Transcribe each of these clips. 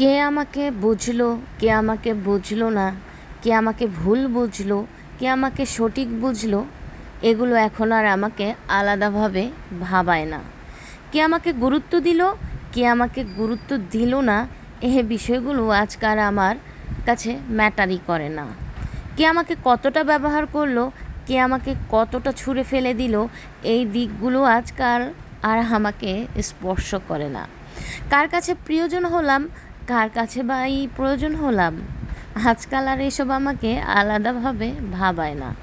কে আমাকে বুঝলো, কে আমাকে বুঝলো না, কে আমাকে ভুল বুঝলো, কে আমাকে সঠিক বুঝলো, এগুলো এখন আর আমাকে আলাদাভাবে ভাবায় না। কে আমাকে গুরুত্ব দিল, কে আমাকে গুরুত্ব দিল না, এ বিষয়গুলো আজকাল আমার কাছে ম্যাটারই করে না। কে আমাকে কতটা ব্যবহার করল, কে আমাকে কতটা ছুঁড়ে ফেলে দিল, এই দিকগুলো আজকাল আর আমাকে স্পর্শ করে না। কার কাছে প্রিয়জন হলাম কার কাছে বা এই প্রয়োজন হলাম? আজকাল আর এসব আমাকে আলাদাভাবে ভাবায় না।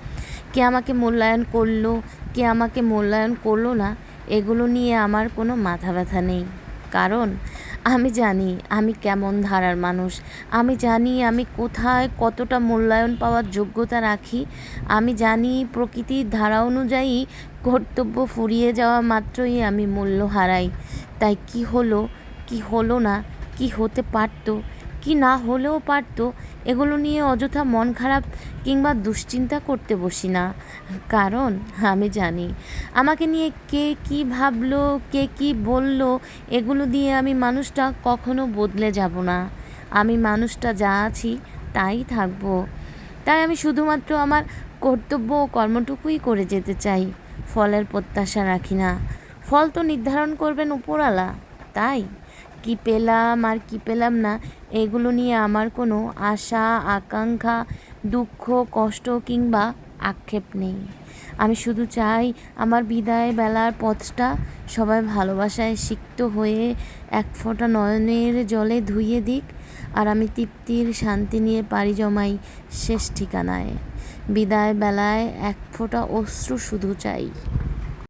কে আমাকে মূল্যায়ন করল, কে আমাকে মূল্যায়ন করল না, এগুলো নিয়ে আমার কোনো মাথা ব্যথা নেই। কারণ, আমি জানি আমি কেমন ধারার মানুষ। আমি জানি আমি কোথায় কতটা মূল্যায়ন পাওয়ার যোগ্যতা রাখি। আমি জানি প্রকৃতির ধারা অনুযায়ী কর্তব্য ফুরিয়ে যাওয়া মাত্রই আমি মূল্য হারাই। তাই কি হলো কি হলো না কি হতে পারতো, কি না হলেও পারতো, এগুলো নিয়ে অযথা মন খারাপ কিংবা দুশ্চিন্তা করতে বসি না। কারণ, আমি জানি, আমাকে নিয়ে কে কি ভাবলো, কে কি বলল, এগুলো দিয়ে আমি মানুষটা কখনো বদলে যাব না। আমি মানুষটা যা আছি তাই থাকব। তাই আমি শুধুমাত্র আমার কর্তব্য ও কর্মটুকুই করে যেতে চাই। ফলের প্রত্যাশা রাখি না। ফল তো নির্ধারণ করবেন উপরওয়ালা, তাই? কি পেলাম আর কি পেলাম না, এগুলো নিয়ে আমার কোনো আশা, আকাঙ্ক্ষা, দুঃখ, কষ্ট কিংবা আক্ষেপ নেই। আমি শুধু চাই আমার বিদায় বেলার পথটা সবাই ভালোবাসায় সিক্ত হয়ে এক ফোঁটা নয়নের জলে ধুইয়ে দিক আর আমি তৃপ্তির শান্তি নিয়ে পাড়ি জমাই শেষ ঠিকানায়। বিদায় বেলায় এক ফোঁটা অশ্রু শুধু চাই।